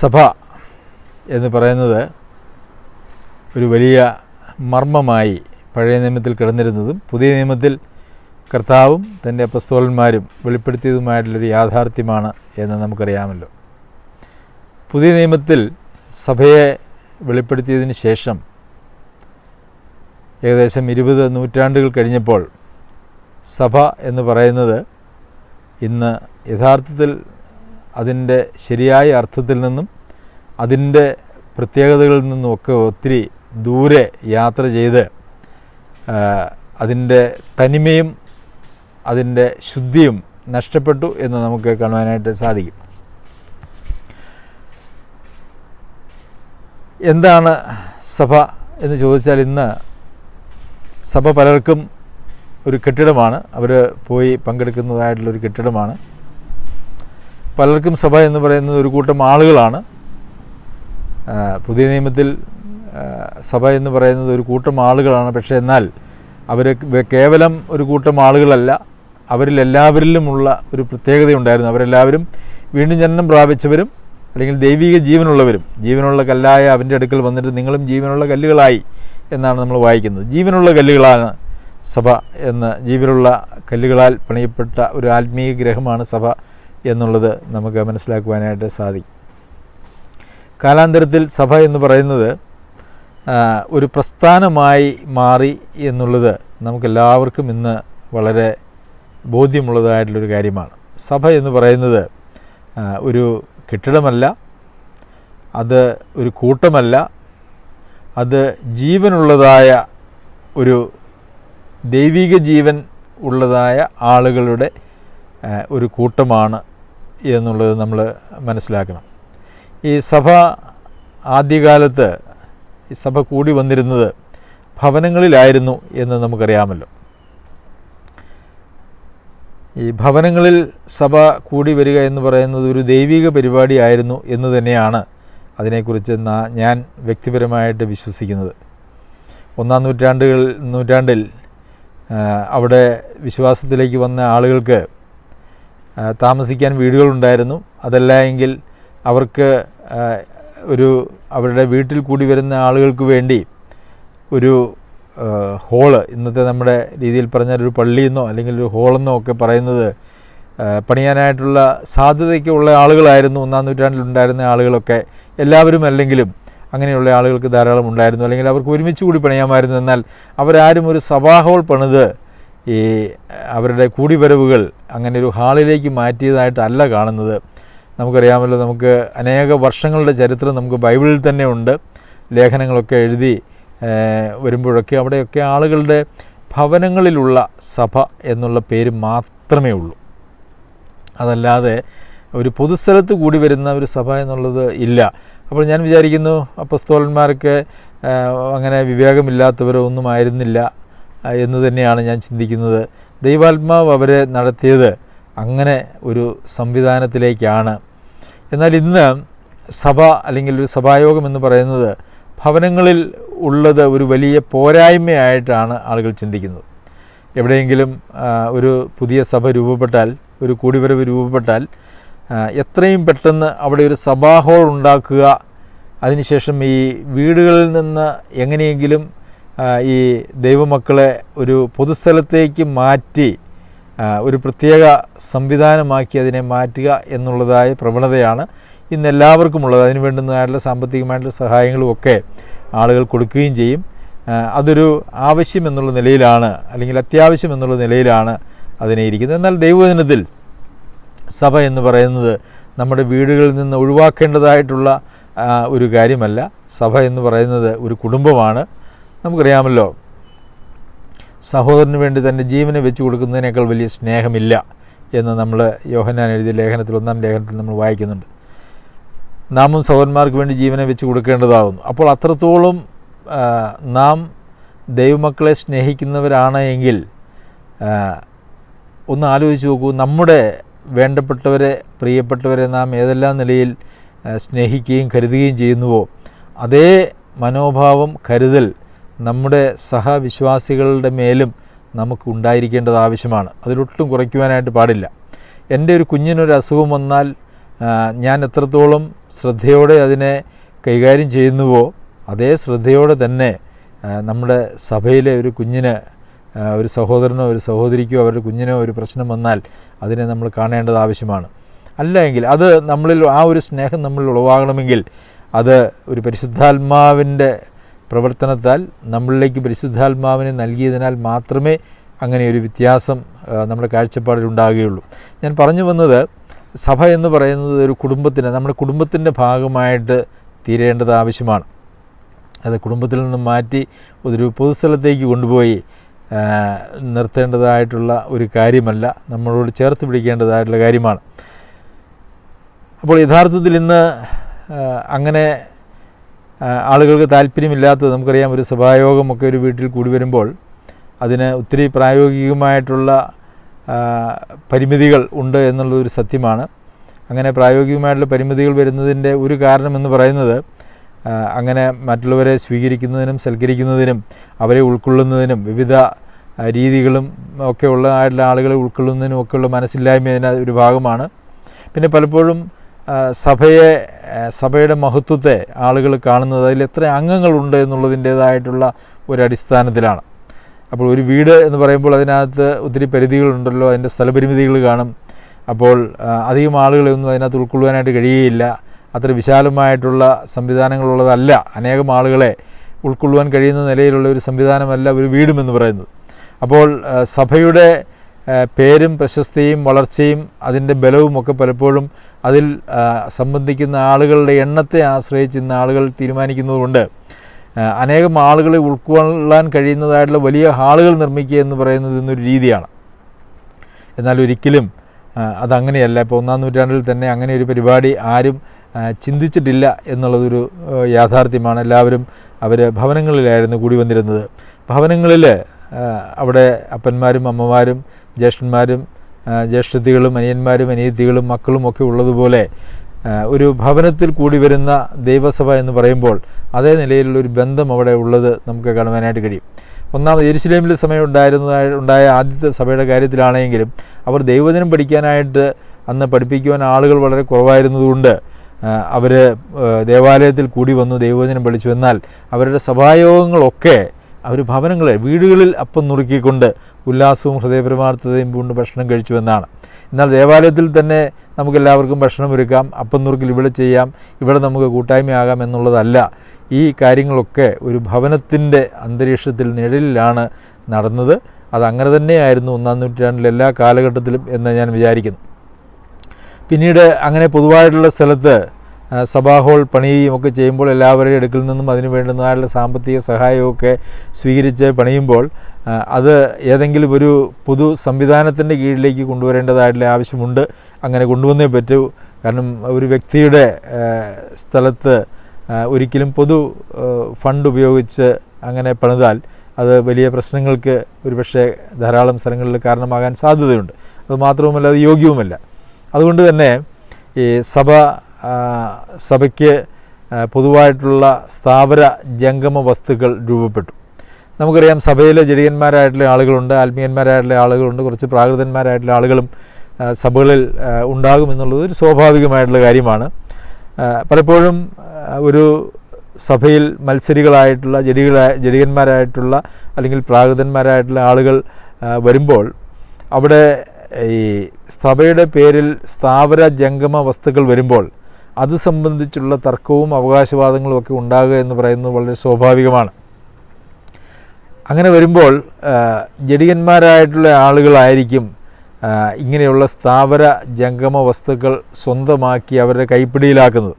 സഭ എന്ന് പറയുന്നത് ഒരു വലിയ മർമ്മമായി പഴയ നിയമത്തിൽ കിടന്നിരുന്നതും പുതിയ നിയമത്തിൽ കർത്താവും തന്റെ അപ്പസ്തോലന്മാരും വെളിപ്പെടുത്തിയതുമായിട്ടുള്ളൊരു യാഥാർത്ഥ്യമാണ് എന്ന് നമുക്കറിയാമല്ലോ. പുതിയ നിയമത്തിൽ സഭയെ വെളിപ്പെടുത്തിയതിന് ശേഷം ഏകദേശം ഇരുപത് നൂറ്റാണ്ടുകൾ കഴിഞ്ഞപ്പോൾ സഭ എന്ന് പറയുന്നത് ഇന്ന് യഥാർത്ഥത്തിൽ അതിന്റെ ശരിയായ അർത്ഥത്തിൽ നിന്നും അതിന്റെ പ്രത്യേകതകളിൽ നിന്നുമൊക്കെ ഒത്തിരി ദൂരെ യാത്ര ചെയ്ത് അതിന്റെ തനിമയും അതിന്റെ ശുദ്ധിയും നഷ്ടപ്പെട്ടു എന്ന് നമുക്ക് കാണുവാനായിട്ട് സാധിക്കും. എന്താണ് സഭ എന്ന് ചോദിച്ചാൽ ഇന്ന് സഭ പലർക്കും ഒരു കെട്ടിടമാണ്. അവർ പോയി പങ്കെടുക്കുന്നതായിട്ടുള്ളൊരു കെട്ടിടമാണ്. പലർക്കും സഭ എന്ന് പറയുന്നത് ഒരു കൂട്ടം ആളുകളാണ്. പുതിയ നിയമത്തിൽ സഭ എന്ന് പറയുന്നത് ഒരു കൂട്ടം ആളുകളാണ്. പക്ഷേ എന്നാൽ അവർ കേവലം ഒരു കൂട്ടം ആളുകളല്ല. അവരിൽ എല്ലാവരിലുമുള്ള ഒരു പ്രത്യേകതയുണ്ടായിരുന്നു. അവരെല്ലാവരും വീണ്ടും ജനനം പ്രാപിച്ചവരും അല്ലെങ്കിൽ ദൈവിക ജീവനുള്ളവരും. ജീവനുള്ള കല്ലായ അവന്റെ അടുക്കൽ വന്നിട്ട് നിങ്ങളും ജീവനുള്ള കല്ലുകളായി എന്നാണ് നമ്മൾ വായിക്കുന്നത്. ജീവനുള്ള കല്ലുകളാണ് സഭ എന്ന് ജീവനുള്ള കല്ലുകളാൽ പണിയപ്പെട്ട ഒരു ആത്മീയ ഗ്രഹമാണ് സഭ. എന്നുള്ളത് നമുക്ക് മനസ്സിലാക്കുവാനായിട്ട് സാധിക്കും കാലാന്തരത്തിൽ സഭ എന്ന് പറയുന്നത് ഒരു പ്രസ്ഥാനമായി മാറി എന്നുള്ളത് നമുക്കെല്ലാവർക്കും ഇന്ന് വളരെ ബോധ്യമുള്ളതായിട്ടുള്ളൊരു കാര്യമാണ്. സഭ എന്ന് പറയുന്നത് ഒരു കെട്ടിടമല്ല അത് ഒരു കൂട്ടമല്ല അത് ജീവനുള്ളതായ ഒരു ദൈവിക ജീവൻ ഉള്ളതായ ആളുകളുടെ ഒരു കൂട്ടമാണ് എന്നുള്ളത് നമ്മൾ മനസ്സിലാക്കണം. ഈ സഭ ആദ്യകാലത്ത് ഈ സഭ കൂടി വന്നിരുന്നത് ഭവനങ്ങളിലായിരുന്നു എന്ന് നമുക്കറിയാമല്ലോ. ഈ ഭവനങ്ങളിൽ സഭ കൂടി വരിക എന്ന് പറയുന്നത് ഒരു ദൈവിക പരിപാടിയായിരുന്നു എന്ന് തന്നെയാണ് അതിനെക്കുറിച്ച് ഞാൻ വ്യക്തിപരമായിട്ട് വിശ്വസിക്കുന്നത്. ഒന്നാം നൂറ്റാണ്ടുകൾ നൂറ്റാണ്ടിൽ അവിടെ വിശ്വാസത്തിലേക്ക് വന്ന ആളുകൾക്ക് താമസിക്കാൻ വീടുകളുണ്ടായിരുന്നു. അതല്ല എങ്കിൽ അവർക്ക് ഒരു അവരുടെ വീട്ടിൽ കൂടി വരുന്ന ആളുകൾക്ക് വേണ്ടി ഒരു ഹോൾ ഇന്നത്തെ നമ്മുടെ രീതിയിൽ പറഞ്ഞാൽ ഒരു പള്ളിയെന്നോ അല്ലെങ്കിൽ ഒരു ഹോളെന്നോ ഒക്കെ പറയുന്നത് പണിയാനായിട്ടുള്ള സാധ്യതയ്ക്കുള്ള ആളുകളായിരുന്നു. ഒന്നാം നൂറ്റാണ്ടിലുണ്ടായിരുന്ന ആളുകളൊക്കെ എല്ലാവരും അല്ലെങ്കിലും അങ്ങനെയുള്ള ആളുകൾക്ക് ധാരാളം ഉണ്ടായിരുന്നു. അല്ലെങ്കിൽ അവർക്ക് ഒരുമിച്ച് കൂടി പണിയാമായിരുന്നു. എന്നാൽ അവരാരും ഒരു സഭാ ഹോൾ പണിത് ഈ അവരുടെ കൂടിവരവുകൾ അങ്ങനെ ഒരു ഹാളിലേക്ക് മാറ്റിയതായിട്ടല്ല കാണുന്നത്. നമുക്കറിയാമല്ലോ നമുക്ക് അനേക വർഷങ്ങളുടെ ചരിത്രം നമുക്ക് ബൈബിളിൽ തന്നെ ഉണ്ട്. ലേഖനങ്ങളൊക്കെ എഴുതി വരുമ്പോഴൊക്കെ അവിടെയൊക്കെ ആളുകളുടെ ഭവനങ്ങളിലുള്ള സഭ എന്നുള്ള പേര് മാത്രമേ ഉള്ളൂ. അതല്ലാതെ ഒരു പൊതുസ്ഥലത്ത് കൂടി വരുന്ന ഒരു സഭ എന്നുള്ളത് ഇല്ല. അപ്പോൾ ഞാൻ വിചാരിക്കുന്നു അപ്പസ്തോലന്മാർക്ക് അങ്ങനെ വിവേകമില്ലാത്തവരോ ഒന്നും ആയിരുന്നില്ല. എന്ന് തന്നെയാണ് ഞാൻ ചിന്തിക്കുന്നത്. ദൈവാത്മാവ് അവരെ നടത്തിയത് അങ്ങനെ ഒരു സംവിധാനത്തിലേക്കാണ്. എന്നാൽ ഇന്ന് സഭ അല്ലെങ്കിൽ ഒരു സഭായോഗം എന്ന് പറയുന്നത് ഭവനങ്ങളിൽ ഉള്ളത് ഒരു വലിയ പോരായ്മയായിട്ടാണ് ആളുകൾ ചിന്തിക്കുന്നത്. എവിടെയെങ്കിലും ഒരു പുതിയ സഭ രൂപപ്പെട്ടാൽ ഒരു കൂടിവരവ് രൂപപ്പെട്ടാൽ എത്രയും പെട്ടെന്ന് അവിടെ ഒരു സഭാ ഹോൾ ഉണ്ടാക്കുക അതിനുശേഷം ഈ വീടുകളിൽ നിന്ന് എങ്ങനെയെങ്കിലും ഈ ദൈവമക്കളെ ഒരു പൊതുസ്ഥലത്തേക്ക് മാറ്റി ഒരു പ്രത്യേക സംവിധാനമാക്കി അതിനെ മാറ്റുക എന്നുള്ളതായ പ്രവണതയാണ് ഇന്ന് എല്ലാവർക്കും ഉള്ളത് അതിന് വേണ്ടുന്നതായിട്ടുള്ള സാമ്പത്തികമായിട്ടുള്ള സഹായങ്ങളും ഒക്കെ ആളുകൾ കൊടുക്കുകയും ചെയ്യും. അതൊരു ആവശ്യം എന്നുള്ള നിലയിലാണ് അല്ലെങ്കിൽ അത്യാവശ്യം എന്നുള്ള നിലയിലാണ് അതിനെ ഇരിക്കുന്നത്. എന്നാൽ ദൈവദിനത്തിൽ സഭ എന്ന് പറയുന്നത് നമ്മുടെ വീടുകളിൽ നിന്ന് ഒഴിവാക്കേണ്ടതായിട്ടുള്ള ഒരു കാര്യമല്ല. സഭ എന്ന് പറയുന്നത് ഒരു കുടുംബമാണ്. നമുക്കറിയാമല്ലോ സഹോദരന് വേണ്ടി തന്റെ ജീവനെ വെച്ച് കൊടുക്കുന്നതിനേക്കാൾ വലിയ സ്നേഹമില്ല എന്ന് നമ്മൾ യോഹനാൻ എഴുതിയ ലേഖനത്തിൽ ഒന്നാം ലേഖനത്തിൽ നമ്മൾ വായിക്കുന്നുണ്ട്. നാമും സഹോദരന്മാർക്ക് വേണ്ടി ജീവനെ വെച്ച് കൊടുക്കേണ്ടതാകുന്നു അപ്പോൾ അത്രത്തോളം നാം ദൈവമക്കളെ സ്നേഹിക്കുന്നവരാണ് എങ്കിൽ ഒന്ന് ആലോചിച്ച് നോക്കൂ നമ്മുടെ വേണ്ടപ്പെട്ടവരെ പ്രിയപ്പെട്ടവരെ നാം ഏതെല്ലാം നിലയിൽ സ്നേഹിക്കുകയും കരുതുകയും ചെയ്യുന്നുവോ അതേ മനോഭാവം കരുതൽ നമ്മുടെ സഹവിശ്വാസികളുടെ മേലും നമുക്ക് ഉണ്ടായിരിക്കേണ്ടത് ആവശ്യമാണ്. അതിലൊട്ടും കുറയ്ക്കുവാനായിട്ട് പാടില്ല. എന്റെ ഒരു കുഞ്ഞിനൊരു അസുഖം വന്നാൽ ഞാൻ എത്രത്തോളം ശ്രദ്ധയോടെ അതിനെ കൈകാര്യം ചെയ്യുന്നുവോ അതേ ശ്രദ്ധയോടെ തന്നെ നമ്മുടെ സഭയിലെ ഒരു കുഞ്ഞിന് ഒരു സഹോദരനോ ഒരു സഹോദരിക്കോ അവരുടെ കുഞ്ഞിനോ ഒരു പ്രശ്നം വന്നാൽ അതിനെ നമ്മൾ കാണേണ്ടത് ആവശ്യമാണ്. അല്ല എങ്കിൽ അത് നമ്മളിൽ ആ ഒരു സ്നേഹം നമ്മളിൽ ഉളവാകണമെങ്കിൽ അത് ഒരു പരിശുദ്ധാത്മാവിന്റെ പ്രവർത്തനത്താൽ നമ്മളിലേക്ക് പരിശുദ്ധാത്മാവിനെ നൽകിയതിനാൽ മാത്രമേ അങ്ങനെ ഒരു വ്യത്യാസം നമ്മുടെ കാഴ്ചപ്പാടിൽ ഉണ്ടാകുകയുള്ളൂ. ഞാൻ പറഞ്ഞു വന്നത് സഭ എന്ന് പറയുന്നത് ഒരു കുടുംബത്തിന് നമ്മുടെ കുടുംബത്തിന്റെ ഭാഗമായിട്ട് തീരേണ്ടത് ആവശ്യമാണ്. അത് കുടുംബത്തിൽ നിന്നും മാറ്റി ഒരു പൊതുസ്ഥലത്തേക്ക് കൊണ്ടുപോയി നിർത്തേണ്ടതായിട്ടുള്ള ഒരു കാര്യമല്ല നമ്മളോട് ചേർത്ത് പിടിക്കേണ്ടതായിട്ടുള്ള കാര്യമാണ്. അപ്പോൾ യഥാർത്ഥത്തിൽ ഇന്ന് അങ്ങനെ ആളുകൾക്ക് താല്പര്യമില്ലാത്തത് നമുക്കറിയാം ഒരു സഭായോഗമൊക്കെ ഒരു വീട്ടിൽ കൂടി വരുമ്പോൾ അതിന് ഒത്തിരി പ്രായോഗികമായിട്ടുള്ള പരിമിതികൾ ഉണ്ട് എന്നുള്ളതൊരു സത്യമാണ്. അങ്ങനെ പ്രായോഗികമായിട്ടുള്ള പരിമിതികൾ വരുന്നതിന്റെ ഒരു കാരണമെന്ന് പറയുന്നത് അങ്ങനെ മറ്റുള്ളവരെ സ്വീകരിക്കുന്നതിനും സൽക്കരിക്കുന്നതിനും അവരെ ഉൾക്കൊള്ളുന്നതിനും വിവിധ രീതികളും ഒക്കെ ഉള്ള ആളുകളെ ഉൾക്കൊള്ളുന്നതിനും ഒക്കെയുള്ള മനസ്സില്ലായ്മ അതിന്റെ ഒരു ഭാഗമാണ്. പിന്നെ പലപ്പോഴും സഭയെ സഭയുടെ മഹത്വത്തെ ആളുകൾ കാണുന്നത് അതിൽ എത്ര അംഗങ്ങളുണ്ട് എന്നുള്ളതിന്റേതായിട്ടുള്ള ഒരു അടിസ്ഥാനത്തിലാണ്. അപ്പോൾ ഒരു വീട് എന്ന് പറയുമ്പോൾ അതിനകത്ത് ഒത്തിരി പരിധികളുണ്ടല്ലോ അതിന്റെ സ്ഥലപരിമിതികൾ കാണും. അപ്പോൾ അധികം ആളുകളെയൊന്നും അതിനകത്ത് ഉൾക്കൊള്ളുവാനായിട്ട് കഴിയുകയില്ല. അത്ര വിശാലമായിട്ടുള്ള സംവിധാനങ്ങളുള്ളതല്ല അനേകം ആളുകളെ ഉൾക്കൊള്ളുവാൻ കഴിയുന്ന നിലയിലുള്ള ഒരു സംവിധാനമല്ല ഒരു വീടുമെന്ന് പറയുന്നത്. അപ്പോൾ സഭയുടെ പേരും പ്രശസ്തിയും വളർച്ചയും അതിന്റെ ബലവും ഒക്കെ പലപ്പോഴും അതിൽ സംബന്ധിക്കുന്ന ആളുകളുടെ എണ്ണത്തെ ആശ്രയിച്ച് ഇന്ന് ആളുകൾ തീരുമാനിക്കുന്നതുകൊണ്ട് അനേകം ആളുകളെ ഉൾക്കൊള്ളാൻ കഴിയുന്നതായിട്ടുള്ള വലിയ ഹാളുകൾ നിർമ്മിക്കുക എന്ന് പറയുന്നത് ഇന്നൊരു രീതിയാണ്. എന്നാൽ ഒരിക്കലും അതങ്ങനെയല്ല. ഇപ്പോൾ ഒന്നാം നൂറ്റാണ്ടിൽ തന്നെ അങ്ങനെ ഒരു പരിപാടി ആരും ചിന്തിച്ചിട്ടില്ല എന്നുള്ളതൊരു യാഥാർത്ഥ്യമാണ്. എല്ലാവരും അവർ ഭവനങ്ങളിലായിരുന്നു കൂടി വന്നിരുന്നത്. ഭവനങ്ങളിൽ അവിടെ അപ്പന്മാരും അമ്മമാരും ജ്യേഷ്ഠന്മാരും ജ്യേഷ്ഠത്തികളും അനിയന്മാരും അനിയത്തികളും മക്കളും ഒക്കെ ഉള്ളതുപോലെ ഒരു ഭവനത്തിൽ കൂടി വരുന്ന ദൈവസഭ എന്ന് പറയുമ്പോൾ അതേ നിലയിലുള്ള ഒരു ബന്ധം അവിടെ ഉള്ളത് നമുക്ക് കാണുവാനായിട്ട് കഴിയും. ഒന്നാമത് എരുസലേമിൽ സമയം ഉണ്ടായിരുന്നതായ ഉണ്ടായ ആദ്യത്തെ സഭയുടെ കാര്യത്തിലാണെങ്കിലും അവർ ദൈവജനം പഠിക്കാനായിട്ട് അന്ന് പഠിപ്പിക്കുവാൻ ആളുകൾ വളരെ കുറവായിരുന്നതുകൊണ്ട് അവർ ദേവാലയത്തിൽ കൂടി വന്നു ദൈവജനം പഠിച്ചു. എന്നാൽ അവരുടെ സഭായോഗങ്ങളൊക്കെ അവർ ഭവനങ്ങളെ വീടുകളിൽ അപ്പം നുറുക്കിക്കൊണ്ട് ഉല്ലാസവും ഹൃദയപരമാർത്ഥതയും കൊണ്ട് ഭക്ഷണം കഴിച്ചുവെന്നാണ്. എന്നാൽ ദേവാലയത്തിൽ തന്നെ നമുക്കെല്ലാവർക്കും ഭക്ഷണം ഒരുക്കാം അപ്പം നുറുക്കിൽ ഇവിടെ ചെയ്യാം ഇവിടെ നമുക്ക് കൂട്ടായ്മയാകാം എന്നുള്ളതല്ല. ഈ കാര്യങ്ങളൊക്കെ ഒരു ഭവനത്തിന്റെ അന്തരീക്ഷത്തിൽ നിഴലിലാണ് നടന്നത്. അത് അങ്ങനെ തന്നെയായിരുന്നു ഒന്നാം നൂറ്റാണ്ടിലെ എല്ലാ കാലഘട്ടത്തിലും എന്ന് ഞാൻ വിചാരിക്കുന്നു. പിന്നീട് അങ്ങനെ പൊതുവായിട്ടുള്ള സ്ഥലത്ത് ആ, സഭാ ഹോൾ പണിയുകയും ഒക്കെ ചെയ്യുമ്പോൾ എല്ലാവരുടെയും അടുക്കിൽ നിന്നും അതിന് വേണ്ടുന്നതായുള്ള സാമ്പത്തിക സഹായമൊക്കെ സ്വീകരിച്ച് പണിയുമ്പോൾ അത് ഏതെങ്കിലും ഒരു പൊതു സംവിധാനത്തിന്റെ കീഴിലേക്ക് കൊണ്ടുവരേണ്ടതായിട്ടുള്ള ആവശ്യമുണ്ട്. അങ്ങനെ കൊണ്ടുവന്നേ പറ്റൂ. കാരണം ഒരു വ്യക്തിയുടെ സ്ഥലത്ത് ഒരിക്കലും പൊതു ഫണ്ട് ഉപയോഗിച്ച് അങ്ങനെ പണിതാൽ അത് വലിയ പ്രശ്നങ്ങൾക്ക് ഒരുപക്ഷെ ധാരാളം സ്ഥലങ്ങളിൽ കാരണമാകാൻ സാധ്യതയുണ്ട്. അത് മാത്രവുമല്ല അത് യോഗ്യവുമല്ല. അതുകൊണ്ട് തന്നെ ഈ സഭ സഭയ്ക്ക് പൊതുവായിട്ടുള്ള സ്ഥാവര ജംഗമ വസ്തുക്കൾ രൂപപ്പെട്ടു. നമുക്കറിയാം സഭയിലെ ജടികന്മാരായിട്ടുള്ള ആളുകളുണ്ട് ആത്മീയന്മാരായിട്ടുള്ള ആളുകളുണ്ട് കുറച്ച് പ്രാകൃതന്മാരായിട്ടുള്ള ആളുകളും സഭകളിൽ ഉണ്ടാകുമെന്നുള്ളത് ഒരു സ്വാഭാവികമായിട്ടുള്ള കാര്യമാണ്. പലപ്പോഴും ഒരു സഭയിൽ മത്സരികളായിട്ടുള്ള ജഡികളായ ജഡികന്മാരായിട്ടുള്ള അല്ലെങ്കിൽ പ്രാകൃതന്മാരായിട്ടുള്ള ആളുകൾ വരുമ്പോൾ അവിടെ ഈ സഭയുടെ പേരിൽ സ്ഥാവര ജംഗമ വസ്തുക്കൾ വരുമ്പോൾ അത് സംബന്ധിച്ചുള്ള തർക്കവും അവകാശവാദങ്ങളും ഒക്കെ ഉണ്ടാകുക എന്ന് പറയുന്നത് വളരെ സ്വാഭാവികമാണ്. അങ്ങനെ വരുമ്പോൾ ജഡികന്മാരായിട്ടുള്ള ആളുകളായിരിക്കും ഇങ്ങനെയുള്ള സ്ഥാവര ജംഗമ വസ്തുക്കൾ സ്വന്തമാക്കി അവരുടെ കൈപ്പിടിയിലാക്കുന്നത്.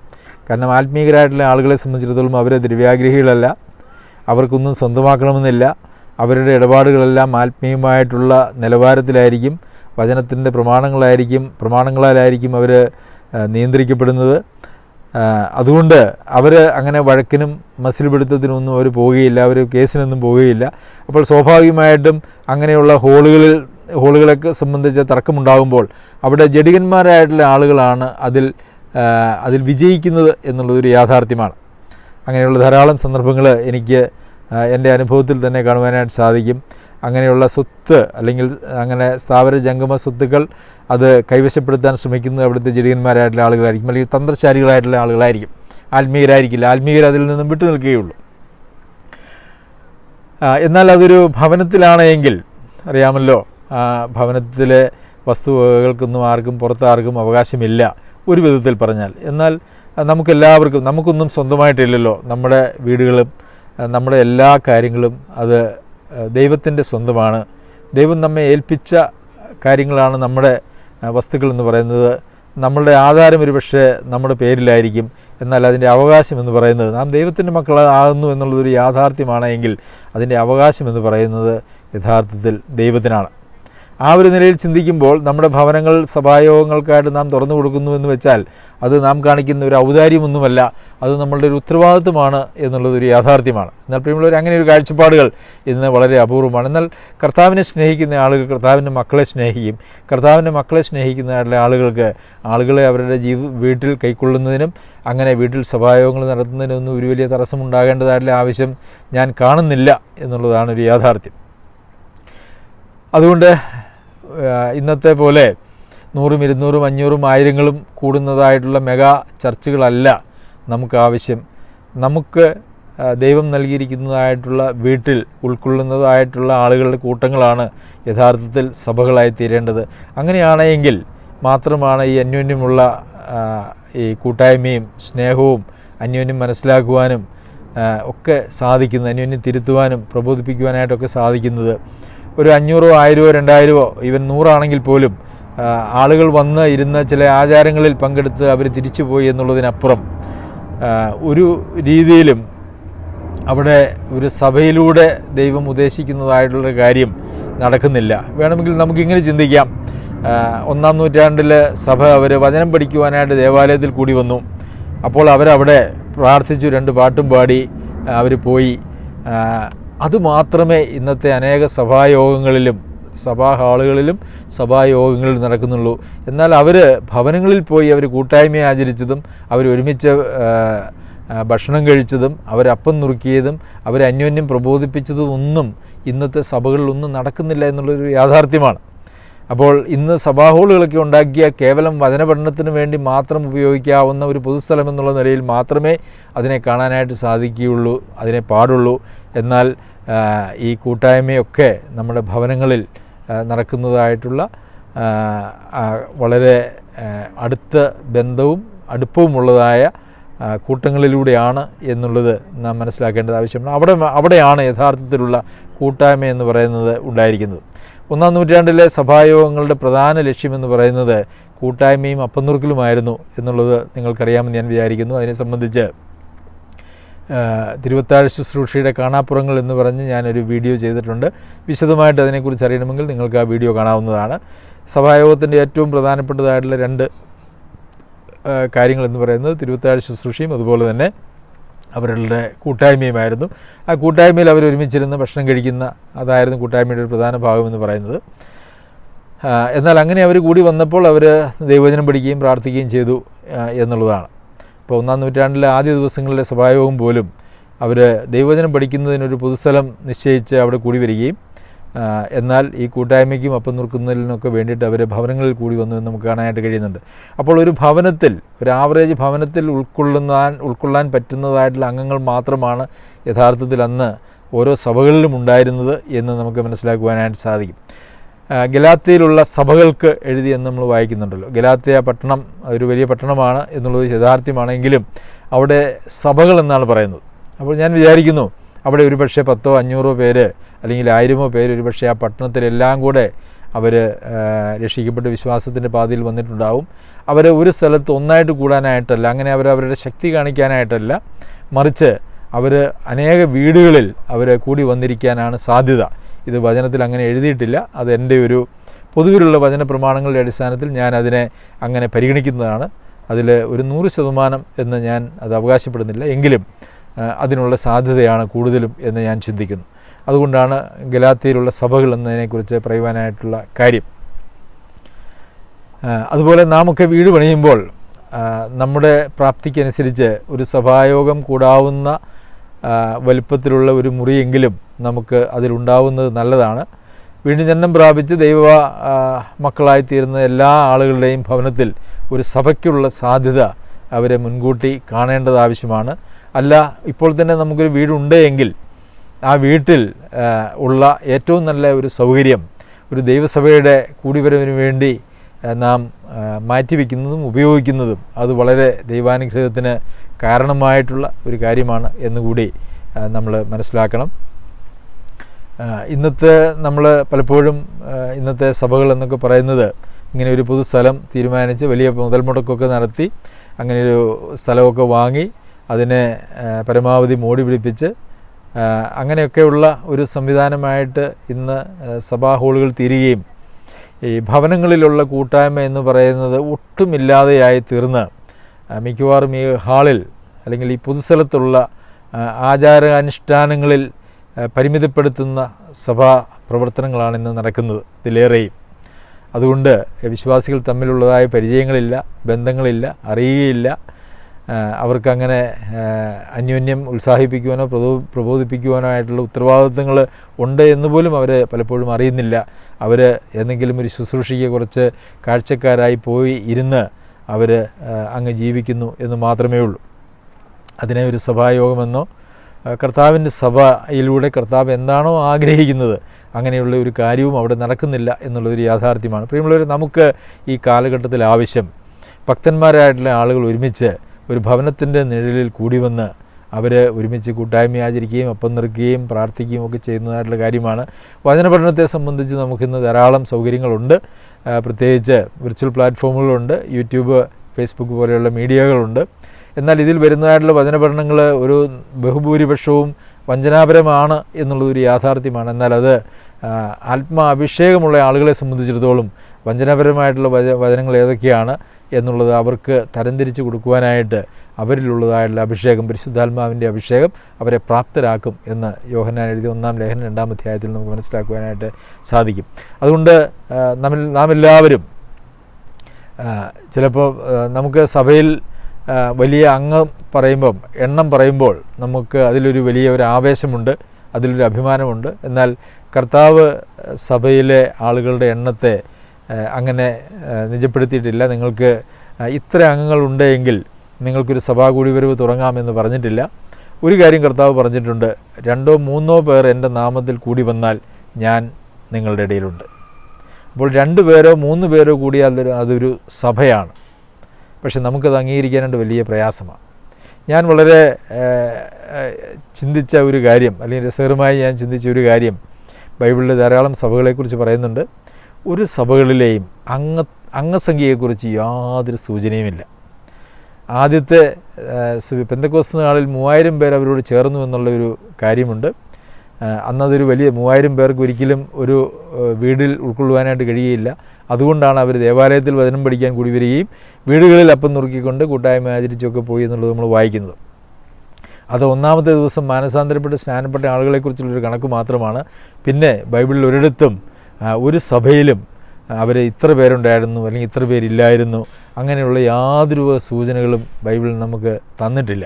കാരണം ആത്മീയരായിട്ടുള്ള ആളുകളെ സംബന്ധിച്ചിടത്തോളം അവരെ ദ്രവ്യാഗ്രഹികളല്ല. അവർക്കൊന്നും സ്വന്തമാക്കണമെന്നില്ല. അവരുടെ ഇടപാടുകളെല്ലാം ആത്മീയമായിട്ടുള്ള നിലവാരത്തിലായിരിക്കും വചനത്തിന്റെ പ്രമാണങ്ങളായിരിക്കും പ്രമാണങ്ങളാലായിരിക്കും അവർ നിയന്ത്രിക്കപ്പെടുന്നത്. അതുകൊണ്ട് അവർ അങ്ങനെ വഴക്കിനും മസിൽ പിടുത്തത്തിനൊന്നും അവർ പോവുകയില്ല അവർ കേസിനൊന്നും പോവുകയില്ല. അപ്പോൾ സ്വാഭാവികമായിട്ടും അങ്ങനെയുള്ള ഹോളുകളിൽ ഹോളുകളൊക്കെ സംബന്ധിച്ച തർക്കമുണ്ടാകുമ്പോൾ അവിടെ ജഡികന്മാരായിട്ടുള്ള ആളുകളാണ് അതിൽ അതിൽ വിജയിക്കുന്നത് എന്നുള്ളതൊരു യാഥാർത്ഥ്യമാണ്. അങ്ങനെയുള്ള ധാരാളം സന്ദർഭങ്ങൾ എനിക്ക് എന്റെ അനുഭവത്തിൽ തന്നെ കാണുവാനായിട്ട് സാധിക്കും. അങ്ങനെയുള്ള സ്വത്ത് അല്ലെങ്കിൽ അങ്ങനെ സ്ഥാവര ജംഗമ സ്വത്തുക്കൾ അത് കൈവശപ്പെടുത്താൻ ശ്രമിക്കുന്നത് അവിടുത്തെ ജഡികന്മാരായിട്ടുള്ള ആളുകളായിരിക്കും. അല്ലെങ്കിൽ തന്ത്രശാലികളായിട്ടുള്ള ആളുകളായിരിക്കും. ആത്മീയരായിരിക്കില്ല. ആത്മീയർ അതിൽ നിന്നും വിട്ടു നിൽക്കുകയുള്ളൂ. എന്നാൽ അതൊരു ഭവനത്തിലാണെങ്കിൽ അറിയാമല്ലോ ഭവനത്തിലെ വസ്തുവകകൾക്കൊന്നും ആർക്കും പുറത്താർക്കും അവകാശമില്ല ഒരു വിധത്തിൽ പറഞ്ഞാൽ. എന്നാൽ നമുക്കെല്ലാവർക്കും നമുക്കൊന്നും സ്വന്തമായിട്ടില്ലല്ലോ. നമ്മുടെ വീടുകളും നമ്മുടെ എല്ലാ കാര്യങ്ങളും അത് ദൈവത്തിന്റെ സ്വന്തമാണ്. ദൈവം നമ്മെ ഏൽപ്പിച്ച കാര്യങ്ങളാണ് നമ്മുടെ വസ്തുക്കൾ എന്ന് പറയുന്നത്. നമ്മളുടെ ആധാരം ഒരു പക്ഷേ നമ്മുടെ പേരിലായിരിക്കും. എന്നാൽ അതിന്റെ അവകാശം എന്ന് പറയുന്നത് നാം ദൈവത്തിന്റെ മക്കളാകുന്നു എന്നുള്ളതൊരു യാഥാർത്ഥ്യമാണ് എങ്കിൽ അതിന്റെ അവകാശം എന്ന് പറയുന്നത് യഥാർത്ഥത്തിൽ ദൈവത്തിനാണ്. ആ ഒരു നിലയിൽ ചിന്തിക്കുമ്പോൾ നമ്മുടെ ഭവനങ്ങൾ സഭായോഗങ്ങൾക്കായിട്ട് നാം തുറന്നു കൊടുക്കുന്നു എന്ന് വെച്ചാൽ അത് നാം കാണിക്കുന്ന ഒരു ഔദാര്യമൊന്നുമല്ല. അത് നമ്മളുടെ ഒരു ഉത്തരവാദിത്വമാണ് എന്നുള്ളതൊരു യാഥാർത്ഥ്യമാണ്. എന്നാൽ പ്രിയമുള്ളവർ അങ്ങനെ ഒരു കാഴ്ചപ്പാടുകൾ ഇന്ന് വളരെ അപൂർവമാണ്. എന്നാൽ കർത്താവിനെ സ്നേഹിക്കുന്ന ആളുകൾ കർത്താവിന്റെ മക്കളെ സ്നേഹിക്കും. കർത്താവിന്റെ മക്കളെ സ്നേഹിക്കുന്ന ആളുകൾക്ക് ആളുകളെ അവരുടെ ജീവ വീട്ടിൽ കൈക്കൊള്ളുന്നതിനും അങ്ങനെ വീട്ടിൽ സഭായോഗങ്ങൾ നടത്തുന്നതിനൊന്നും ഒരു വലിയ തടസ്സമുണ്ടാകേണ്ടതായിട്ടുള്ള ആവശ്യം ഞാൻ കാണുന്നില്ല എന്നുള്ളതാണ് ഒരു യാഥാർത്ഥ്യം. അതുകൊണ്ട് ഇന്നത്തെ പോലെ നൂറും ഇരുന്നൂറും അഞ്ഞൂറും ആയിരങ്ങളും കൂടുന്നതായിട്ടുള്ള മെഗാ ചർച്ചുകളല്ല നമുക്ക് ആവശ്യം. നമുക്ക് ദൈവം നൽകിയിരിക്കുന്നതായിട്ടുള്ള വീട്ടിൽ ഉൾക്കൊള്ളുന്നതായിട്ടുള്ള ആളുകളുടെ കൂട്ടങ്ങളാണ് യഥാർത്ഥത്തിൽ സഭകളായി തീരേണ്ടത്. അങ്ങനെയാണെങ്കിൽ മാത്രമാണ് ഈ അന്യോന്യമുള്ള ഈ കൂട്ടായ്മയും സ്നേഹവും അന്യോന്യം മനസ്സിലാക്കുവാനും ഒക്കെ സാധിക്കുന്നത് അന്യോന്യം തിരുത്തുവാനും പ്രബോധിപ്പിക്കുവാനായിട്ടൊക്കെ സാധിക്കുന്നത്. ഒരു അഞ്ഞൂറോ ആയിരമോ രണ്ടായിരമോ ഈവൻ നൂറാണെങ്കിൽ പോലും ആളുകൾ വന്ന് ഇരുന്ന് ചില ആചാരങ്ങളിൽ പങ്കെടുത്ത് അവർ തിരിച്ചു പോയി എന്നുള്ളതിനപ്പുറം ഒരു രീതിയിലും അവിടെ ഒരു സഭയിലൂടെ ദൈവം ഉദ്ദേശിക്കുന്നതായിട്ടുള്ള കാര്യം നടക്കുന്നില്ല. വേണമെങ്കിൽ നമുക്കിങ്ങനെ ചിന്തിക്കാം. ഒന്നാം നൂറ്റാണ്ടിൽ സഭ അവർ വചനം പഠിക്കുവാനായിട്ട് ദേവാലയത്തിൽ കൂടി വന്നു. അപ്പോൾ അവരവിടെ പ്രാർത്ഥിച്ചു രണ്ട് പാട്ടും പാടി അവർ പോയി. അതുമാത്രമേ ഇന്നത്തെ അനേക സഭായോഗങ്ങളിലും സഭാ ഹാളുകളിലും സഭായോഗങ്ങളിലും നടക്കുന്നുള്ളൂ. എന്നാൽ അവർ ഭവനങ്ങളിൽ പോയി അവർ കൂട്ടായ്മ ആചരിച്ചതും അവർ ഒരുമിച്ച് ഭക്ഷണം കഴിച്ചതും അവരപ്പം നുറുക്കിയതും അവരന്യോന്യം അന്യോന്യം പ്രബോധിപ്പിച്ചതും ഒന്നും ഇന്നത്തെ സഭകളിലൊന്നും നടക്കുന്നില്ല എന്നുള്ളൊരു യാഥാർത്ഥ്യമാണ്. അപ്പോൾ ഇന്ന് സഭാ ഹോളുകളൊക്കെ ഉണ്ടാക്കിയ കേവലം വചനപഠനത്തിന് വേണ്ടി മാത്രം ഉപയോഗിക്കാവുന്ന ഒരു പൊതുസ്ഥലം എന്നുള്ള നിലയിൽ മാത്രമേ അതിനെ കാണാനായിട്ട് സാധിക്കുകയുള്ളൂ അതിനെ പാടുള്ളൂ. എന്നാൽ ഈ കൂട്ടായ്മയൊക്കെ നമ്മുടെ ഭവനങ്ങളിൽ നടക്കുന്നതായിട്ടുള്ള വളരെ അടുത്ത ബന്ധവും അടുപ്പവുമുള്ളതായ കൂട്ടങ്ങളിലൂടെയാണ് എന്നുള്ളത് നാം മനസ്സിലാക്കേണ്ടത് ആവശ്യമാണ്. അവിടെ അവിടെയാണ് യഥാർത്ഥത്തിലുള്ള കൂട്ടായ്മ എന്ന് പറയുന്നത് ഉണ്ടായിരിക്കുന്നത്. ഒന്നാം നൂറ്റാണ്ടിലെ സഭായോഗങ്ങളുടെ പ്രധാന ലക്ഷ്യമെന്ന് പറയുന്നത് കൂട്ടായ്മയും അപ്പന്നുറുക്കലുമായിരുന്നു എന്നുള്ളത് നിങ്ങൾക്കറിയാമെന്ന് ഞാൻ വിചാരിക്കുന്നു. അതിനെ സംബന്ധിച്ച് തിരുവത്താഴ് ശുശ്രൂഷയുടെ കാണാപ്പുറങ്ങൾ എന്ന് പറഞ്ഞ് ഞാനൊരു വീഡിയോ ചെയ്തിട്ടുണ്ട്. വിശദമായിട്ട് അതിനെക്കുറിച്ച് അറിയണമെങ്കിൽ നിങ്ങൾക്ക് ആ വീഡിയോ കാണാവുന്നതാണ്. സഭായോഗത്തിന്റെ ഏറ്റവും പ്രധാനപ്പെട്ടതായിട്ടുള്ള രണ്ട് കാര്യങ്ങളെന്ന് പറയുന്നത് തിരുവത്താഴ് ശുശ്രൂഷയും അതുപോലെ തന്നെ അവരുടെ കൂട്ടായ്മയുമായിരുന്നു. ആ കൂട്ടായ്മയിൽ അവർ ഒരുമിച്ചിരുന്ന് ഭക്ഷണം കഴിക്കുന്ന അതായിരുന്നു കൂട്ടായ്മയുടെ ഒരു പ്രധാന ഭാഗമെന്ന് പറയുന്നത്. എന്നാൽ അങ്ങനെ അവർ കൂടി വന്നപ്പോൾ അവർ ദൈവവചനം പഠിക്കുകയും പ്രാർത്ഥിക്കുകയും ചെയ്തു എന്നുള്ളതാണ്. ഇപ്പോൾ ഒന്നാം നൂറ്റാണ്ടിലെ ആദ്യ ദിവസങ്ങളിലെ സഭായോഗം പോലും അവർ ദൈവവചനം പഠിക്കുന്നതിനൊരു പൊതുസ്ഥലം നിശ്ചയിച്ച് അവിടെ കൂടി വരികയും എന്നാൽ ഈ കൂട്ടായ്മയ്ക്കും അപ്പം നുറുക്കുന്നതിനൊക്കെ വേണ്ടിയിട്ട് അവർ ഭവനങ്ങളിൽ കൂടി വന്നു എന്ന് നമുക്ക് കാണാനായിട്ട് കഴിയുന്നുണ്ട്. അപ്പോൾ ഒരു ഭവനത്തിൽ ഒരു ആവറേജ് ഭവനത്തിൽ ഉൾക്കൊള്ളുന്നാൻ ഉൾക്കൊള്ളാൻ പറ്റുന്നതായിട്ടുള്ള അംഗങ്ങൾ മാത്രമാണ് യഥാർത്ഥത്തിൽ അന്ന് ഓരോ സഭകളിലും ഉണ്ടായിരുന്നത് എന്ന് നമുക്ക് മനസ്സിലാക്കുവാനായിട്ട് സാധിക്കും. ഗലാത്തിയിലുള്ള സഭകൾക്ക് എഴുതി എന്ന് നമ്മൾ വായിക്കുന്നുണ്ടല്ലോ. ഗലാത്തിയ പട്ടണം ഒരു വലിയ പട്ടണമാണ് എന്നുള്ളത് യഥാർത്ഥ്യമാണെങ്കിലും അവിടെ സഭകൾ എന്നാണ് പറയുന്നത്. അപ്പോൾ ഞാൻ വിചാരിക്കുന്നു അവിടെ ഒരു പക്ഷേ പത്തോ അഞ്ഞൂറോ പേര് അല്ലെങ്കിൽ ആയിരമോ പേര് ഒരു പക്ഷേ ആ പട്ടണത്തിലെല്ലാം കൂടെ അവർ രക്ഷിക്കപ്പെട്ട് വിശ്വാസത്തിന്റെ പാതയിൽ വന്നിട്ടുണ്ടാവും. അവർ ഒരു സ്ഥലത്ത് ഒന്നായിട്ട് കൂടാനായിട്ടല്ല അങ്ങനെ അവർ അവരുടെ ശക്തി കാണിക്കാനായിട്ടല്ല മറിച്ച് അവർ അനേക വീടുകളിൽ അവർ കൂടി വന്നിരിക്കാനാണ് സാധ്യത. ഇത് വചനത്തിൽ അങ്ങനെ എഴുതിയിട്ടില്ല. അത് എന്റെ ഒരു പൊതുവിലുള്ള വചന പ്രമാണങ്ങളുടെ അടിസ്ഥാനത്തിൽ ഞാൻ അതിനെ അങ്ങനെ പരിഗണിക്കുന്നതാണ്. അതിൽ ഒരു നൂറ് ശതമാനം എന്ന് ഞാൻ അത് അവകാശപ്പെടുന്നില്ല. എങ്കിലും അതിനുള്ള സാധ്യതയാണ് കൂടുതലും എന്ന് ഞാൻ ചിന്തിക്കുന്നു. അതുകൊണ്ടാണ് ഗലാത്തിയിലുള്ള സഭകൾ എന്നതിനെക്കുറിച്ച് പറയുവാനായിട്ടുള്ള കാര്യം. അതുപോലെ നാമൊക്കെ വീട് പണിയുമ്പോൾ നമ്മുടെ പ്രാപ്തിക്കനുസരിച്ച് ഒരു സഭായോഗം കൂടാവുന്ന വലുപ്പത്തിലുള്ള ഒരു മുറിയെങ്കിലും നമുക്ക് അതിലുണ്ടാവുന്നത് നല്ലതാണ്. വീണ്ടും ജന്മം പ്രാപിച്ച് ദൈവ മക്കളായിത്തീരുന്ന എല്ലാ ആളുകളുടെയും ഭവനത്തിൽ ഒരു സഭയ്ക്കുള്ള സാധ്യത അവരെ മുൻകൂട്ടി കാണേണ്ടത് ആവശ്യമാണ്. അല്ല ഇപ്പോൾ തന്നെ നമുക്കൊരു വീടുണ്ട് എങ്കിൽ ആ വീട്ടിൽ ഉള്ള ഏറ്റവും നല്ല ഒരു സൗകര്യം ഒരു ദൈവസഭയുടെ കൂടിവരവിന് വേണ്ടി നാം മാറ്റിവെക്കുന്നതും ഉപയോഗിക്കുന്നതും അത് വളരെ ദൈവാനുഗ്രഹത്തിന് കാരണമായിട്ടുള്ള ഒരു കാര്യമാണ് എന്നുകൂടി നമ്മൾ മനസ്സിലാക്കണം. ഇന്നത്തെ നമ്മൾ പലപ്പോഴും ഇന്നത്തെ സഭകൾ എന്നൊക്കെ പറയുന്നത് ഇങ്ങനെ ഒരു പൊതുസ്ഥലം തീരുമാനിച്ച് വലിയ മുതൽ മുടക്കൊക്കെ നടത്തി അങ്ങനെ ഒരു സ്ഥലമൊക്കെ വാങ്ങി അതിനെ പരമാവധി മോടി പിടിപ്പിച്ച് അങ്ങനെയൊക്കെയുള്ള ഒരു സംവിധാനമായിട്ട് ഇന്ന് സഭാ ഹോളുകൾ തീരുകയും ഈ ഭവനങ്ങളിലുള്ള കൂട്ടായ്മ എന്ന് പറയുന്നത് ഒട്ടുമില്ലാതെയായി തീർന്ന് മിക്കവാറും ഈ ഹാളിൽ അല്ലെങ്കിൽ ഈ പൊതുസ്ഥലത്തുള്ള ആചാരാനുഷ്ഠാനങ്ങളിൽ പരിമിതപ്പെടുത്തുന്ന സഭാ പ്രവർത്തനങ്ങളാണ് ഇന്ന് നടക്കുന്നത്. ഇതിലേറെയും. അതുകൊണ്ട് വിശ്വാസികൾ തമ്മിലുള്ളതായ പരിചയങ്ങളില്ല ബന്ധങ്ങളില്ല അറിയുകയില്ല. അവർക്കങ്ങനെ അന്യോന്യം ഉത്സാഹിപ്പിക്കുവാനോ പ്രബോ പ്രബോധിപ്പിക്കുവാനോ ആയിട്ടുള്ള ഉത്തരവാദിത്വങ്ങൾ ഉണ്ട് എന്ന് പോലും അവർ പലപ്പോഴും അറിയുന്നില്ല. അവർ എന്തെങ്കിലും ഒരു ശുശ്രൂഷയ്ക്ക് കുറച്ച് കാഴ്ചക്കാരായി പോയി ഇരുന്ന് അവർ അങ്ങ് ജീവിക്കുന്നു എന്ന് മാത്രമേ ഉള്ളൂ. അതിനെ ഒരു സഭായോഗമെന്നോ കർത്താവിന്റെ സഭയിലൂടെ കർത്താവ് എന്താണോ ആഗ്രഹിക്കുന്നത് അങ്ങനെയുള്ള ഒരു കാര്യവും അവിടെ നടക്കുന്നില്ല എന്നുള്ളൊരു യാഥാർത്ഥ്യമാണ്. പ്രിയമുള്ളവർ നമുക്ക് ഈ കാലഘട്ടത്തിൽ ആവശ്യം ഭക്തന്മാരായിട്ടുള്ള ആളുകൾ ഒരുമിച്ച് ഒരു ഭവനത്തിന്റെ നിഴലിൽ കൂടി വന്ന് അവർ ഒരുമിച്ച് കൂട്ടായ്മ ആചരിക്കുകയും ഒപ്പം നിർക്കുകയും പ്രാർത്ഥിക്കുകയും ഒക്കെ ചെയ്യുന്നതായിട്ടുള്ള കാര്യമാണ്. വചന പഠനത്തെ സംബന്ധിച്ച് നമുക്കിന്ന് ധാരാളം സൗകര്യങ്ങളുണ്ട്. പ്രത്യേകിച്ച് വിർച്വൽ പ്ലാറ്റ്ഫോമുകളുണ്ട് യൂട്യൂബ് ഫേസ്ബുക്ക് പോലെയുള്ള മീഡിയകളുണ്ട്. എന്നാൽ ഇതിൽ വരുന്നതായിട്ടുള്ള വചനപഠനങ്ങൾ ഒരു ബഹുഭൂരിപക്ഷവും വഞ്ചനാപരമാണ് എന്നുള്ളതൊരു യാഥാർത്ഥ്യമാണ്. എന്നാൽ അത് ആത്മാഭിഷേകമുള്ള ആളുകളെ സംബന്ധിച്ചിടത്തോളം വഞ്ചനാപരമായിട്ടുള്ള വച വചനങ്ങൾ ഏതൊക്കെയാണ് എന്നുള്ളത് അവർക്ക് തരംതിരിച്ച് കൊടുക്കുവാനായിട്ട് അവരിലുള്ളതായിട്ടുള്ള അഭിഷേകം പരിശുദ്ധാത്മാവിന്റെ അഭിഷേകം അവരെ പ്രാപ്തരാക്കും എന്ന് യോഹന്നാൻ എഴുതിയ ഒന്നാം ലേഖനം രണ്ടാം അധ്യായത്തിൽ നമുക്ക് മനസ്സിലാക്കുവാനായിട്ട് സാധിക്കും. അതുകൊണ്ട് നമ്മൾ നാം എല്ലാവരും ചിലപ്പോൾ നമുക്ക് സഭയിൽ വലിയ അംഗം പറയുമ്പം എണ്ണം പറയുമ്പോൾ നമുക്ക് അതിലൊരു വലിയ ഒരു ആവേശമുണ്ട് അതിലൊരു അഭിമാനമുണ്ട്. എന്നാൽ കർത്താവ് സഭയിലെ ആളുകളുടെ എണ്ണത്തെ അങ്ങനെ നിജപ്പെടുത്തിയിട്ടില്ല. നിങ്ങൾക്ക് ഇത്ര അംഗങ്ങളുണ്ടെങ്കിൽ നിങ്ങൾക്കൊരു സഭാ കൂടിവരവ് തുടങ്ങാമെന്ന് പറഞ്ഞിട്ടില്ല. ഒരു കാര്യം കർത്താവ് പറഞ്ഞിട്ടുണ്ട് രണ്ടോ മൂന്നോ പേർ എന്റെ നാമത്തിൽ കൂടി വന്നാൽ ഞാൻ നിങ്ങളുടെ ഇടയിലുണ്ട്. അപ്പോൾ രണ്ട് പേരോ മൂന്ന് പേരോ കൂടിയാൽ അതൊരു സഭയാണ്. പക്ഷെ നമുക്കത് അംഗീകരിക്കാനായിട്ട് വലിയ പ്രയാസമാണ്. ഞാൻ വളരെ ചിന്തിച്ച ഒരു കാര്യം അല്ലെങ്കിൽ രസകരമായി ഞാൻ ചിന്തിച്ച ഒരു കാര്യം ബൈബിളിൽ ധാരാളം സഭകളെക്കുറിച്ച് പറയുന്നുണ്ട്. ഒരു സഭകളിലെയും അംഗ അംഗസംഖ്യയെക്കുറിച്ച് യാതൊരു സൂചനയുമില്ല. ആദ്യത്തെ പെന്തക്കോസ് നാളിൽ മൂവായിരം പേർ അവരോട് ചേർന്നു എന്നുള്ള ഒരു കാര്യമുണ്ട്. അന്നതൊരു വലിയ മൂവായിരം പേർക്ക് ഒരിക്കലും ഒരു വീടിൽ ഉൾക്കൊള്ളുവാനായിട്ട് കഴിയുകയില്ല. അതുകൊണ്ടാണ് അവർ ദേവാലയത്തിൽ വചനം പഠിക്കാൻ കൂടി വരികയും വീടുകളിൽ അപ്പം നുറുക്കിക്കൊണ്ട് കൂട്ടായ്മ ആചരിച്ചൊക്കെ പോയി എന്നുള്ളത് നമ്മൾ വായിക്കുന്നത്. അത് ഒന്നാമത്തെ ദിവസം മാനസാന്തരപ്പെട്ട് സ്നാനപ്പെട്ട ആളുകളെക്കുറിച്ചുള്ളൊരു കണക്ക് മാത്രമാണ്. പിന്നെ ബൈബിളിൽ ഒരിടത്തും ഒരു സഭയിലും അവർ ഇത്ര പേരുണ്ടായിരുന്നു അല്ലെങ്കിൽ ഇത്ര പേരില്ലായിരുന്നു അങ്ങനെയുള്ള യാതൊരു സൂചനകളും ബൈബിളിൽ നമുക്ക് തന്നിട്ടില്ല.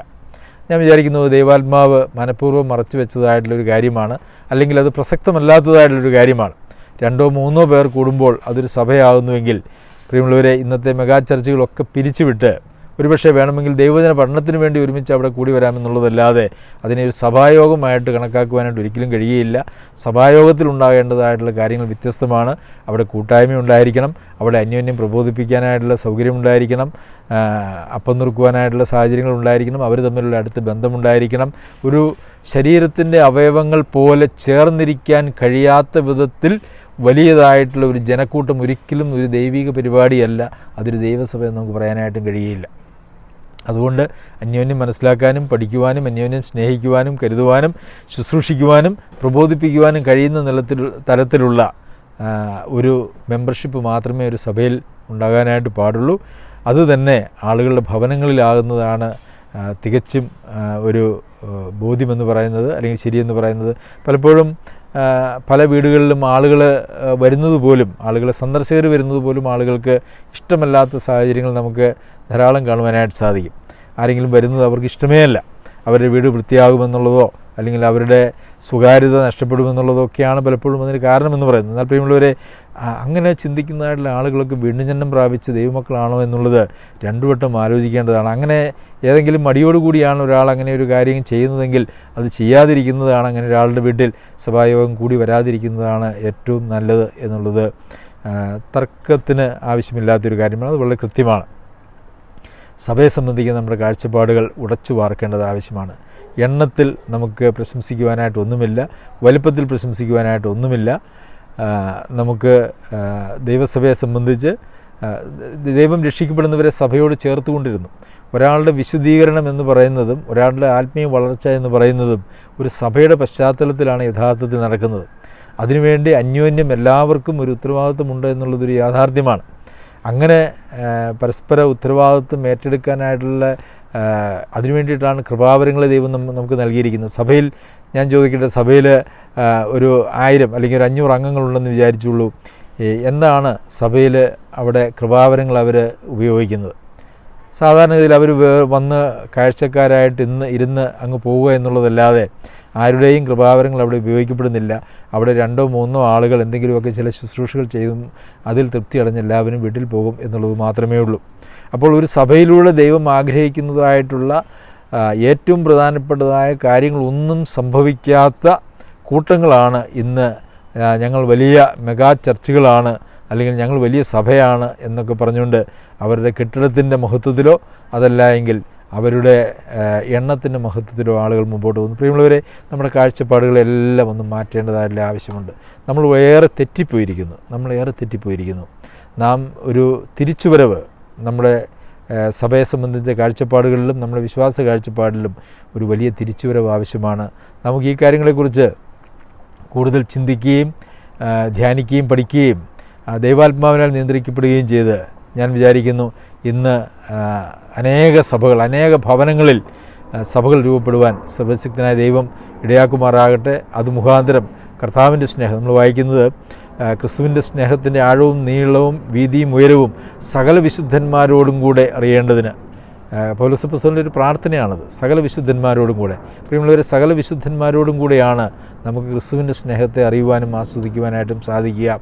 ഞാൻ വിചാരിക്കുന്നത് ദൈവാത്മാവ് മനഃപൂർവം മറച്ചു വെച്ചതായിട്ടുള്ളൊരു കാര്യമാണ്. അല്ലെങ്കിൽ അത് പ്രസക്തമല്ലാത്തതായിട്ടുള്ളൊരു കാര്യമാണ്. രണ്ടോ മൂന്നോ പേർ കൂടുമ്പോൾ അതൊരു സഭയാകുന്നുവെങ്കിൽ പ്രിയമുള്ളവരെ ഇന്നത്തെ മെഗാ ചർച്ചകളൊക്കെ പിരിച്ചുവിട്ട് ഒരുപക്ഷെ വേണമെങ്കിൽ ദൈവജന പഠനത്തിന് വേണ്ടി ഒരുമിച്ച് അവിടെ കൂടി വരാമെന്നുള്ളതല്ലാതെ അതിനെ ഒരു സഭായോഗമായിട്ട് കണക്കാക്കുവാനായിട്ട് ഒരിക്കലും കഴിയുകയില്ല. സഭായോഗത്തിൽ ഉണ്ടാകേണ്ടതായിട്ടുള്ള കാര്യങ്ങൾ വ്യത്യസ്തമാണ്. അവിടെ കൂട്ടായ്മ ഉണ്ടായിരിക്കണം. അവിടെ അന്യോന്യം പ്രബോധിപ്പിക്കാനായിട്ടുള്ള സൗകര്യം ഉണ്ടായിരിക്കണം. അപ്പം നുറുക്കുവാനായിട്ടുള്ള സാഹചര്യങ്ങൾ ഉണ്ടായിരിക്കണം. അവർ തമ്മിലുള്ള അടുത്ത ബന്ധമുണ്ടായിരിക്കണം. ഒരു ശരീരത്തിന്റെ അവയവങ്ങൾ പോലെ ചേർന്നിരിക്കാൻ കഴിയാത്ത വിധത്തിൽ വലിയതായിട്ടുള്ള ഒരു ജനക്കൂട്ടം ഒരിക്കലും ഒരു ദൈവിക പരിപാടിയല്ല. അതൊരു ദൈവസഭ എന്ന് നമുക്ക് പറയാനായിട്ടും കഴിയില്ല. അതുകൊണ്ട് അന്യോന്യം മനസ്സിലാക്കാനും പഠിക്കുവാനും അന്യോന്യം സ്നേഹിക്കുവാനും കരുതുവാനും ശുശ്രൂഷിക്കുവാനും പ്രബോധിപ്പിക്കുവാനും കഴിയുന്ന നിലത്തിൽ തരത്തിലുള്ള ഒരു മെമ്പർഷിപ്പ് മാത്രമേ ഒരു സഭയിൽ ഉണ്ടാകാനായിട്ട് പാടുള്ളൂ. അതുതന്നെ ആളുകളുടെ ഭവനങ്ങളിലാകുന്നതാണ് തികച്ചും ഒരു ബോധ്യമെന്ന് പറയുന്നത് അല്ലെങ്കിൽ ശരിയെന്ന് പറയുന്നത്. പലപ്പോഴും പല വീടുകളിലും ആളുകൾ വരുന്നത് പോലും ആളുകൾ സന്ദർശകർ വരുന്നത് പോലും ആളുകൾക്ക് ഇഷ്ടമല്ലാത്ത സാഹചര്യങ്ങൾ നമുക്ക് ധാരാളം കാണുവാനായിട്ട് സാധിക്കും. ആരെങ്കിലും വരുന്നത് അവർക്ക് ഇഷ്ടമേ അല്ല അവരുടെ വീട് വൃത്തിയാകുമെന്നുള്ളതോ അല്ലെങ്കിൽ അവരുടെ സ്വകാര്യത നഷ്ടപ്പെടുമെന്നുള്ളതൊക്കെയാണ് പലപ്പോഴും അതിന് കാരണമെന്ന് പറയുന്നത്. എന്നാൽ പ്രിയമുള്ളവരെ അങ്ങനെ ചിന്തിക്കുന്നതായിട്ടുള്ള ആളുകളൊക്കെ വീണ്ടുജന്മം പ്രാപിച്ച് ദൈവമക്കളാണോ എന്നുള്ളത് രണ്ടു വട്ടം ആലോചിക്കേണ്ടതാണ്. അങ്ങനെ ഏതെങ്കിലും മടിയോടുകൂടിയാണ് ഒരാൾ അങ്ങനെ ഒരു കാര്യം ചെയ്യുന്നതെങ്കിൽ അത് ചെയ്യാതിരിക്കുന്നതാണ് അങ്ങനെ ഒരാളുടെ വീട്ടിൽ സഭായോഗം കൂടി വരാതിരിക്കുന്നതാണ് ഏറ്റവും നല്ലത് എന്നുള്ളത് തർക്കത്തിന് ആവശ്യമില്ലാത്തൊരു കാര്യമാണ്. അത് വളരെ കൃത്യമാണ്. സഭയെ സംബന്ധിക്കുന്ന നമ്മുടെ കാഴ്ചപ്പാടുകൾ ഉടച്ചു വാർക്കേണ്ടത് ആവശ്യമാണ്. എണ്ണത്തിൽ നമുക്ക് പ്രശംസിക്കുവാനായിട്ട് ഒന്നുമില്ല വലിപ്പത്തിൽ പ്രശംസിക്കുവാനായിട്ട് ഒന്നുമില്ല. നമുക്ക് ദൈവസഭയെ സംബന്ധിച്ച് ദൈവം രക്ഷിക്കപ്പെടുന്നവരെ സഭയോട് ചേർത്തുകൊണ്ടിരുന്നു. ഒരാളുടെ വിശുദ്ധീകരണം എന്ന് പറയുന്നതും ഒരാളുടെ ആത്മീയ വളർച്ച എന്ന് പറയുന്നതും ഒരു സഭയുടെ പശ്ചാത്തലത്തിലാണ് യഥാർത്ഥത്തിൽ നടക്കുന്നത്. അതിനുവേണ്ടി അന്യോന്യം എല്ലാവർക്കും ഒരു ഉത്തരവാദിത്വമുണ്ട് എന്നുള്ളതൊരു യാഥാർത്ഥ്യമാണ്. അങ്ങനെ പരസ്പര ഉത്തരവാദിത്വം ഏറ്റെടുക്കാനായിട്ടുള്ള അതിനു വേണ്ടിയിട്ടാണ് കൃപാവരങ്ങളെ ദൈവം നമുക്ക് നൽകിയിരിക്കുന്നത്. സഭയിൽ ഞാൻ ചോദിക്കേണ്ട സഭയിൽ ഒരു ആയിരം അല്ലെങ്കിൽ ഒരു അഞ്ഞൂറ് അംഗങ്ങളുണ്ടെന്ന് വിചാരിച്ചുള്ളൂ. എന്താണ് സഭയിൽ അവിടെ കൃപാവരങ്ങൾ അവർ ഉപയോഗിക്കുന്നത്? സാധാരണഗതിയിൽ അവർ വന്ന് കാഴ്ചക്കാരായിട്ട് ഇന്ന് ഇരുന്ന് അങ്ങ് പോവുക എന്നുള്ളതല്ലാതെ ആരുടെയും കൃപാവരങ്ങൾ അവിടെ ഉപയോഗിക്കപ്പെടുന്നില്ല. അവിടെ രണ്ടോ മൂന്നോ ആളുകൾ എന്തെങ്കിലുമൊക്കെ ചില ശുശ്രൂഷകൾ ചെയ്തും അതിൽ തൃപ്തി അടഞ്ഞ് എല്ലാവരും വീട്ടിൽ പോകും എന്നുള്ളത് മാത്രമേ ഉള്ളൂ. അപ്പോൾ ഒരു സഭയിലൂടെ ദൈവം ആഗ്രഹിക്കുന്നതായിട്ടുള്ള ഏറ്റവും പ്രധാനപ്പെട്ടതായ കാര്യങ്ങളൊന്നും സംഭവിക്കാത്ത കൂട്ടങ്ങളാണ് ഇന്ന് ഞങ്ങൾ വലിയ മെഗാ ചർച്ചുകളാണ് അല്ലെങ്കിൽ ഞങ്ങൾ വലിയ സഭയാണ് എന്നൊക്കെ പറഞ്ഞുകൊണ്ട് അവരുടെ കെട്ടിടത്തിന്റെ മഹത്വത്തിലോ അതല്ല എങ്കിൽ അവരുടെ എണ്ണത്തിന്റെ മഹത്വത്തിലോ ആളുകൾ മുമ്പോട്ട് പോകുന്നു പ്രിയമുള്ളവരെ നമ്മുടെ കാഴ്ചപ്പാടുകളെല്ലാം ഒന്ന് മാറ്റേണ്ടതായിട്ടുള്ള ആവശ്യമുണ്ട്. നമ്മൾ ഏറെ തെറ്റിപ്പോയിരിക്കുന്നു. നമ്മൾ ഏറെ തെറ്റിപ്പോയിരിക്കുന്നു. നാം ഒരു തിരിച്ചുവരവ് നമ്മുടെ സഭയെ സംബന്ധിച്ച കാഴ്ചപ്പാടുകളിലും നമ്മുടെ വിശ്വാസ കാഴ്ചപ്പാടിലും ഒരു വലിയ തിരിച്ചുവരവ് ആവശ്യമാണ്. നമുക്ക് ഈ കാര്യങ്ങളെക്കുറിച്ച് കൂടുതൽ ചിന്തിക്കുകയും ധ്യാനിക്കുകയും പഠിക്കുകയും ദൈവാത്മാവിനാൽ നിയന്ത്രിക്കപ്പെടുകയും ചെയ്ത് ഞാൻ വിചാരിക്കുന്നു ഇന്ന് അനേക സഭകൾ അനേക ഭവനങ്ങളിൽ സഭകൾ രൂപപ്പെടുവാൻ സർവശക്തനായ ദൈവം ഇടയാക്കുമാറാകട്ടെ. അത് മുഖാന്തരം കർത്താവിന്റെ സ്നേഹം. നമ്മൾ വായിക്കുന്നത് ക്രിസ്തുവിന്റെ സ്നേഹത്തിന്റെ ആഴവും നീളവും വീതിയും ഉയരവും സകല വിശുദ്ധന്മാരോടും കൂടെ അറിയേണ്ടതിന്. പൗലസപ്പസ്തലിന്റെ ഒരു പ്രാർത്ഥനയാണത്. സകല വിശുദ്ധന്മാരോടും കൂടെ. പ്രിയമുള്ളവരെ സകല വിശുദ്ധന്മാരോടും കൂടെയാണ് നമുക്ക് ക്രിസ്തുവിന്റെ സ്നേഹത്തെ അറിയുവാനും ആസ്വദിക്കുവാനായിട്ടും സാധിക്കുക.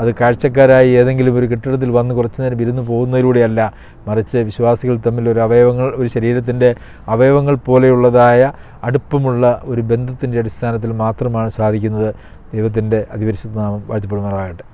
അത് കാഴ്ചക്കാരായി ഏതെങ്കിലും ഒരു കെട്ടിടത്തിൽ വന്ന് കുറച്ച് നേരം ഇരുന്ന് പോകുന്നതിലൂടെയല്ല മറിച്ച് വിശ്വാസികൾ തമ്മിൽ ഒരു അവയവങ്ങൾ ഒരു ശരീരത്തിന്റെ അവയവങ്ങൾ പോലെയുള്ളതായ അടുപ്പമുള്ള ഒരു ബന്ധത്തിന്റെ അടിസ്ഥാനത്തിൽ മാത്രമാണ് സാധിക്കുന്നത്. ദൈവത്തിന്റെ അതിപരിശുദ്ധ നാമം വാഴ്ത്തപ്പെടുമാറാകട്ടെ.